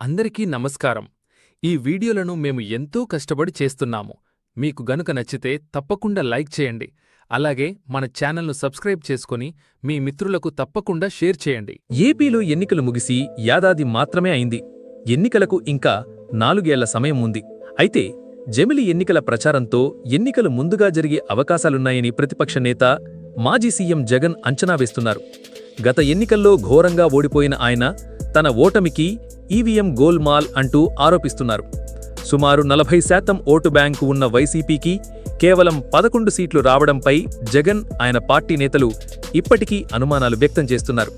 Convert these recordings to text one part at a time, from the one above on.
అందరికీ నమస్కారం. ఈ వీడియోలను మేము ఎంతో కష్టపడి చేస్తున్నాము. మీకు గనుక నచ్చితే తప్పకుండా లైక్ చేయండి. అలాగే మన ఛానల్ను సబ్స్క్రైబ్ చేసుకొని మీ మిత్రులకు తప్పకుండా షేర్ చేయండి. ఏపీలో ఎన్నికలు ముగిసి యాదాది మాత్రమే అయింది. ఎన్నికలకు ఇంకా నాలుగేళ్ళ సమయం ఉంది. అయితే జమిలి ఎన్నికల ప్రచారంతో ఎన్నికలు ముందుగా జరిగే అవకాశాలున్నాయని ప్రతిపక్ష నేత మాజీ సీఎం జగన్ అంచనా వేస్తున్నారు. గత ఎన్నికల్లో ఘోరంగా ఓడిపోయిన ఆయన తన ఓటమికి ఈవీఎం గోల్మాల్ అంటూ ఆరోపిస్తున్నారు. సుమారు నలభై శాతం ఓటు బ్యాంకు ఉన్న వైసీపీకి కేవలం పదకొండు సీట్లు రావడంపై జగన్ ఆయన పార్టీ నేతలు ఇప్పటికీ అనుమానాలు వ్యక్తం చేస్తున్నారు.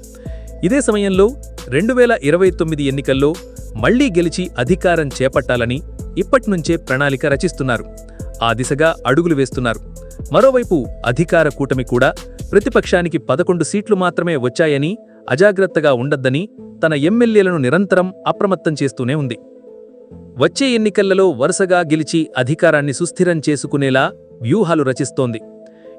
ఇదే సమయంలో రెండు వేల ఇరవై తొమ్మిది ఎన్నికల్లో మళ్ళీ గెలిచి అధికారం చేపట్టాలని ఇప్పటినుంచే ప్రణాళిక రచిస్తున్నారు. ఆ దిశగా అడుగులు వేస్తున్నారు. మరోవైపు అధికార కూటమి కూడా ప్రతిపక్షానికి పదకొండు సీట్లు మాత్రమే వచ్చాయని అజాగ్రత్తగా ఉండద్దని తన ఎమ్మెల్యేలను నిరంతరం అప్రమత్తం చేస్తూనే ఉంది. వచ్చే ఎన్నికలలో వరుసగా గెలిచి అధికారాన్ని సుస్థిరం చేసుకునేలా వ్యూహాలు రచిస్తోంది.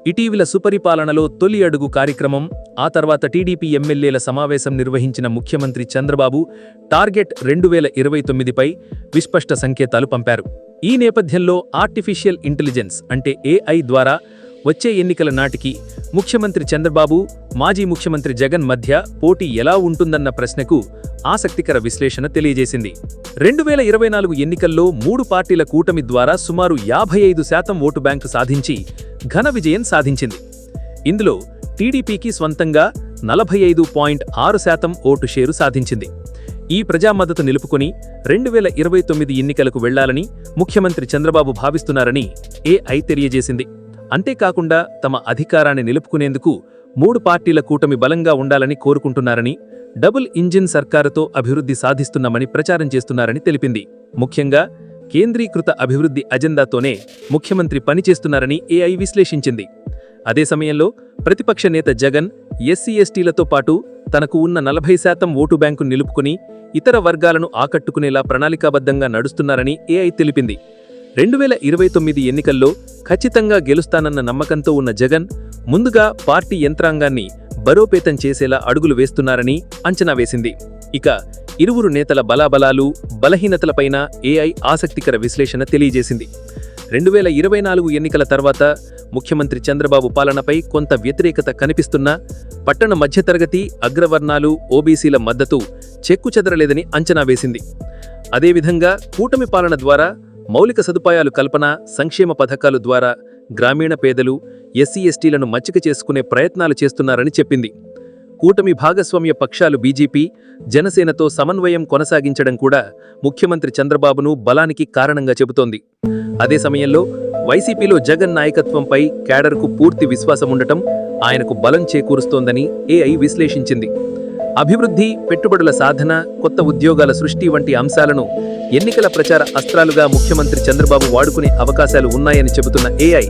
ఇటీవల సుపరిపాలనలో తొలి అడుగు కార్యక్రమం ఆ తర్వాత టీడీపీ ఎమ్మెల్యేల సమావేశం నిర్వహించిన ముఖ్యమంత్రి చంద్రబాబు టార్గెట్ రెండు వేల ఇరవై తొమ్మిదిపై విస్పష్ట సంకేతాలు పంపారు. ఈ నేపథ్యంలో ఆర్టిఫిషియల్ ఇంటెలిజెన్స్ అంటే ఏఐ ద్వారా వచ్చే ఎన్నికల నాటికి ముఖ్యమంత్రి చంద్రబాబు మాజీ ముఖ్యమంత్రి జగన్ మధ్య పోటీ ఎలా ఉంటుందన్న ప్రశ్నకు ఆసక్తికర విశ్లేషణ తెలియజేసింది. రెండు వేల ఇరవై నాలుగు ఎన్నికల్లో మూడు పార్టీల కూటమి ద్వారా సుమారు యాభై ఐదు శాతం ఓటు బ్యాంకు సాధించి ఘన విజయం సాధించింది. ఇందులో టీడీపీకి స్వంతంగా నలభై ఐదు పాయింట్ ఆరు శాతం ఓటు షేరు సాధించింది. ఈ ప్రజామద్దతు నిలుపుకొని రెండు వేల ఇరవై తొమ్మిది ఎన్నికలకు వెళ్ళాలని ముఖ్యమంత్రి చంద్రబాబు భావిస్తున్నారని ఏఐ తెలియజేసింది. అంతేకాకుండా తమ అధికారాన్ని నిలుపుకునేందుకు మూడు పార్టీల కూటమి బలంగా ఉండాలని కోరుకుంటున్నారని డబుల్ ఇంజిన్ సర్కారుతో అభివృద్ధి సాధిస్తున్నామని ప్రచారం చేస్తున్నారని తెలిపింది. ముఖ్యంగా కేంద్రీకృత అభివృద్ధి అజెండాతోనే ముఖ్యమంత్రి పనిచేస్తున్నారని ఏఐ విశ్లేషించింది. అదే సమయంలో ప్రతిపక్ష నేత జగన్ ఎస్సీ ఎస్టీలతో పాటు తనకు ఉన్న నలభై శాతం ఓటు బ్యాంకు నిలుపుకుని ఇతర వర్గాలను ఆకట్టుకునేలా ప్రణాళికాబద్ధంగా నడుస్తున్నారని ఏఐ తెలిపింది. రెండు వేల ఇరవై తొమ్మిది ఎన్నికల్లో ఖచ్చితంగా గెలుస్తానన్న నమ్మకంతో ఉన్న జగన్ ముందుగా పార్టీ యంత్రాంగాన్ని బలోపేతం చేసేలా అడుగులు వేస్తున్నారని అంచనా వేసింది. ఇక ఇరువురు నేతల బలాబలాలు బలహీనతలపైన ఏఐ ఆసక్తికర విశ్లేషణ తెలియజేసింది. రెండు వేల ఇరవై నాలుగు ఎన్నికల తర్వాత ముఖ్యమంత్రి చంద్రబాబు పాలనపై కొంత వ్యతిరేకత కనిపిస్తున్నా పట్టణ మధ్యతరగతి అగ్రవర్ణాలు ఓబీసీల మద్దతు చెక్కుచెదరలేదని అంచనా వేసింది. అదేవిధంగా కూటమి పాలన ద్వారా మౌలిక సదుపాయాలు కల్పన సంక్షేమ పథకాలు ద్వారా గ్రామీణ పేదలు ఎస్సీ ఎస్టీలను మచ్చిక చేసుకునే ప్రయత్నాలు చేస్తున్నారని చెప్పింది. కూటమి భాగస్వామ్య పక్షాలు బీజేపీ జనసేనతో సమన్వయం కొనసాగించడం కూడా ముఖ్యమంత్రి చంద్రబాబును బలానికి కారణంగా చెబుతోంది. అదే సమయంలో వైసీపీలో జగన్ నాయకత్వంపై క్యాడర్కు పూర్తి విశ్వాసముండటం ఆయనకు బలం చేకూరుస్తోందని ఏఐ విశ్లేషించింది. అభివృద్ధి పెట్టుబడుల సాధన కొత్త ఉద్యోగాల సృష్టి వంటి అంశాలను ఎన్నికల ప్రచార అస్త్రాలుగా ముఖ్యమంత్రి చంద్రబాబు వాడుకునే అవకాశాలు ఉన్నాయని చెబుతున్న ఏఐ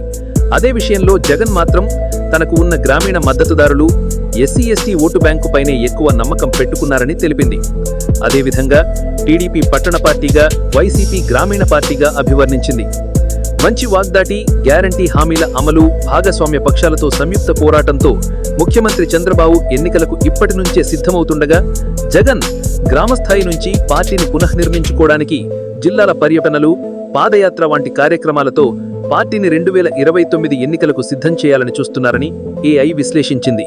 అదే విషయంలో జగన్ మాత్రం తనకు ఉన్న గ్రామీణ మద్దతుదారులు ఎస్సీ ఎస్టీ ఓటు బ్యాంకుపైనే ఎక్కువ నమ్మకం పెట్టుకున్నారని తెలిపింది. అదేవిధంగా టీడీపీ పట్టణ పార్టీగా వైసీపీ గ్రామీణ పార్టీగా అభివర్ణించింది. మంచి వాగ్దాటి గ్యారంటీ హామీల అమలు భాగస్వామ్య పక్షాలతో సంయుక్త పోరాటంతో ముఖ్యమంత్రి చంద్రబాబు ఎన్నికలకు ఇప్పటి నుంచే సిద్ధమవుతుండగా జగన్ గ్రామస్థాయి నుంచి పార్టీని పునఃనిర్మించుకోవడానికి జిల్లాల పర్యటనలు పాదయాత్ర వంటి కార్యక్రమాలతో పార్టీని రెండు వేల ఇరవై తొమ్మిది ఎన్నికలకు సిద్ధం చేయాలని చూస్తున్నారని ఏఐ విశ్లేషించింది.